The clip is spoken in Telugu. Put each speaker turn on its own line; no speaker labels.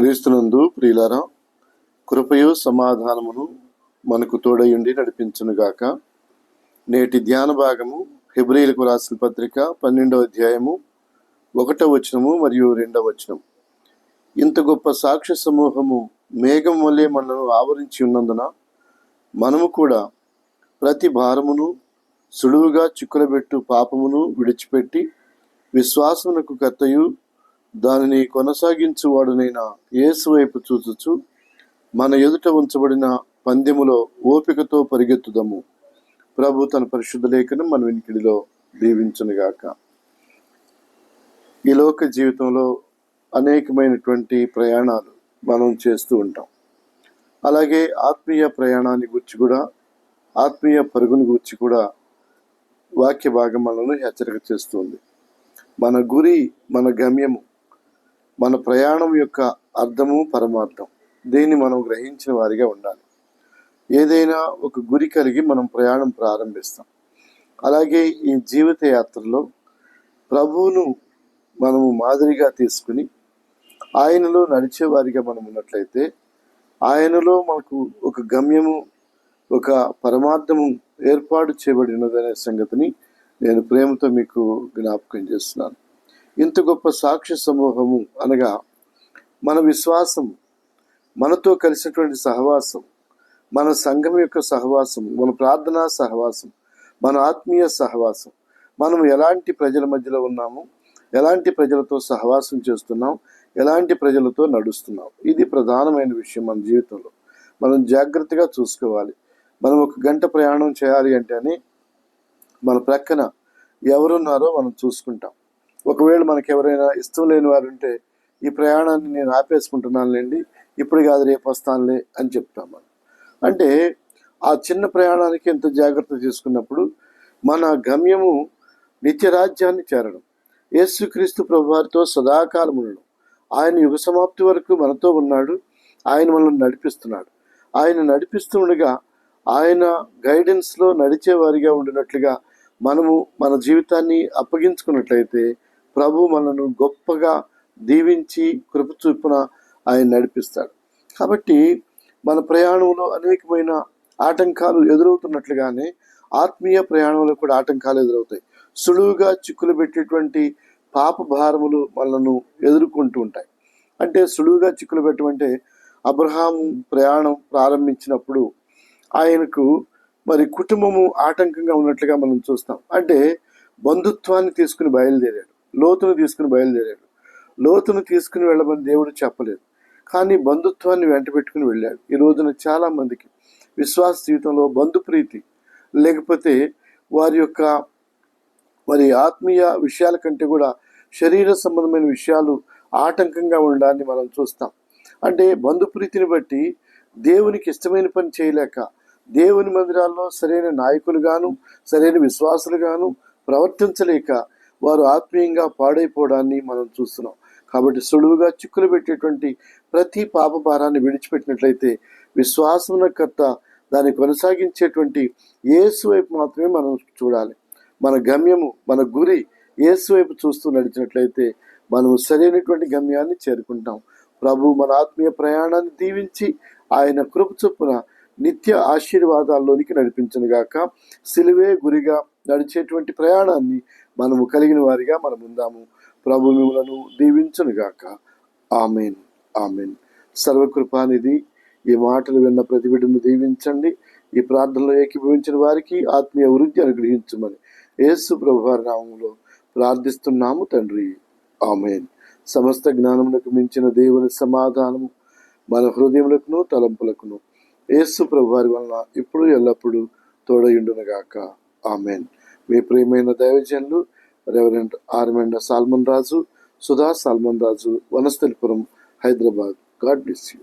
క్రీస్తునందు ప్రియులారా కృపయు సమాధానమును మనకు తోడయుండి నడిపించునుగాక. నేటి ధ్యాన భాగము హెబ్రిలకు రాసిన పత్రిక పన్నెండవ అధ్యాయము ఒకటో వచనము మరియు రెండవ వచనం ఇంత గొప్ప సాక్ష్య సమూహము మేఘం వల్లే మనను ఆవరించి ఉన్నందున మనము కూడా ప్రతి భారమును సులువుగా చిక్కులబెట్టు పాపమును విడిచిపెట్టి విశ్వాసమునకు కర్తయు దానిని కొనసాగించువాడునైన యేసు వైపు చూచుచు మన ఎదుట ఉంచబడిన పందెములో ఓపికతో పరిగెత్తుదము. ప్రభు తన పరిశుద్ధ లేఖనం మన వినికిడిలో దీవించునుగాక. ఈ లోక జీవితంలో అనేకమైనటువంటి ప్రయాణాలు మనం చేస్తూ ఉంటాం. అలాగే ఆత్మీయ ప్రయాణాన్ని గురించి కూడా ఆత్మీయ పరుగుని గురించి కూడా వాక్య భాగం మనను హెచ్చరిక చేస్తుంది మన గురి మన గమ్యము మన ప్రయాణం యొక్క అర్థము పరమార్థం. దీన్ని మనం గ్రహించిన వారిగా ఉండాలి. ఏదైనా ఒక గురి కలిగి మనం ప్రయాణం ప్రారంభిస్తాం. అలాగే ఈ జీవిత యాత్రలో ప్రభువును మనము మాదిరిగా తీసుకుని ఆయనలో నడిచేవారిగా మనం ఉన్నట్లయితే ఆయనలో మనకు ఒక గమ్యము ఒక పరమార్థము ఏర్పాటు చేయబడినదనే సంగతిని నేను ప్రేమతో మీకు జ్ఞాపకం చేస్తున్నాను. ఇంత గొప్ప సాక్ష్య సమూహము అనగా మన విశ్వాసం మనతో కలిసినటువంటి సహవాసం మన సంఘం యొక్క సహవాసం మన ప్రార్థనా సహవాసం మన ఆత్మీయ సహవాసం. మనం ఎలాంటి ప్రజల మధ్యలో ఉన్నాము? ఎలాంటి ప్రజలతో సహవాసం చేస్తున్నాం? ఎలాంటి ప్రజలతో నడుస్తున్నాం? ఇది ప్రధానమైన విషయం మన జీవితంలో. మనం జాగ్రత్తగా చూసుకోవాలి. మనం ఒక గంట ప్రయాణం చేయాలి అంటేనే మన ప్రక్కన ఎవరున్నారో మనం చూసుకుంటాం. ఒకవేళ మనకి ఎవరైనా ఇష్టం లేని వారు ఉంటే ఈ ప్రయాణాన్ని నేను ఆపేసుకుంటున్నానులేండి ఇప్పుడు కాదు రేపు వస్తానులే అని చెప్తాము అంటే ఆ చిన్న ప్రయాణానికి ఎంత జాగ్రత్త తీసుకున్నప్పుడు మన గమ్యము నిత్యరాజ్యాన్ని చేరడం యేసుక్రీస్తు ప్రభువారితో సదాకాలం ఉండడం ఆయన యుగ సమాప్తి వరకు మనతో ఉన్నాడు ఆయన మనల్ని నడిపిస్తున్నాడు. ఆయన నడిపిస్తుండగా ఆయన గైడెన్స్లో నడిచేవారిగా ఉండినట్లుగా మనము మన జీవితాన్ని అప్పగించుకున్నట్లయితే ప్రభు మనను గొప్పగా దీవించి కృప చూపున ఆయన నడిపిస్తాడు. కాబట్టి మన ప్రయాణంలో అనేకమైన ఆటంకాలు ఎదురవుతున్నట్లుగానే ఆత్మీయ ప్రయాణంలో కూడా ఆటంకాలు ఎదురవుతాయి. సులువుగా చిక్కులు పెట్టేటువంటి పాప భారములు మనను ఎదుర్కొంటూ ఉంటాయి. అంటే సులువుగా చిక్కులు పెట్టమంటే అబ్రహాం ప్రయాణం ప్రారంభించినప్పుడు ఆయనకు మరి కుటుంబము ఆటంకంగా ఉన్నట్లుగా మనం చూస్తాం. అంటే బంధుత్వాన్ని తీసుకుని బయలుదేరాడు. లోతును తీసుకుని బయలుదేరాడు. లోతును తీసుకుని వెళ్ళమని దేవుడు చెప్పలేదు. కానీ బంధుత్వాన్ని వెంట పెట్టుకుని వెళ్ళాడు. ఈ రోజున చాలా మందికి విశ్వాస జీవితంలో బంధుప్రీతి లేకపోతే వారి యొక్క మరి ఆత్మీయ విషయాల కంటే కూడా శరీర సంబంధమైన విషయాలు ఆటంకంగా ఉండడాన్ని మనం చూస్తాం. అంటే బంధుప్రీతిని బట్టి దేవునికి ఇష్టమైన పని చేయలేక దేవుని మందిరాల్లో సరైన నాయకులుగాను సరైన విశ్వాసులుగాను ప్రవర్తించలేక వారు ఆత్మీయంగా పాడైపోవడాన్ని మనం చూస్తున్నాం. కాబట్టి సులువుగా చిక్కులు పెట్టేటువంటి ప్రతి పాప భారాన్ని విడిచిపెట్టినట్లయితే విశ్వాసమునకర్త దాన్ని కొనసాగించేటువంటి ఏసు వైపు మాత్రమే మనం చూడాలి. మన గమ్యము మన గురి ఏసు వైపు చూస్తూ నడిచినట్లయితే మనము సరైనటువంటి గమ్యాన్ని చేరుకుంటాం. ప్రభు మన ఆత్మీయ ప్రయాణాన్ని దీవించి ఆయన కృప చొప్పున నిత్య ఆశీర్వాదాల్లోనికి నడిపించనుగాక. సిలువే గురిగా నడిచేటువంటి ప్రయాణాన్ని మనము కలిగిన వారిగా మనం ఉందాము. ప్రభు మిమ్మలను దీవించునుగాక. ఆమెన్. ఆమెన్. సర్వకృపానిధి ఈ మాటలు విన్న ప్రతి బిడ్డను దీవించండి. ఈ ప్రార్థనలో ఏకీభవించిన వారికి ఆత్మీయ వృద్ధి అనుగ్రహించమని యేసు ప్రభు వారి నామంలో ప్రార్థిస్తున్నాము తండ్రి. ఆమెన్. సమస్త జ్ఞానములకు మించిన దేవుని సమాధానము మన హృదయములకును తలంపులకును యేసు ప్రభు వారి వలన ఇప్పుడు ఎల్లప్పుడూ తోడయుండునగాక. ఆమెన్. మీ ప్రియమైన దైవజనులు reverend Armenda Solomon Raju Sudha Solomon Raju Vanasthalipuram Hyderabad God bless you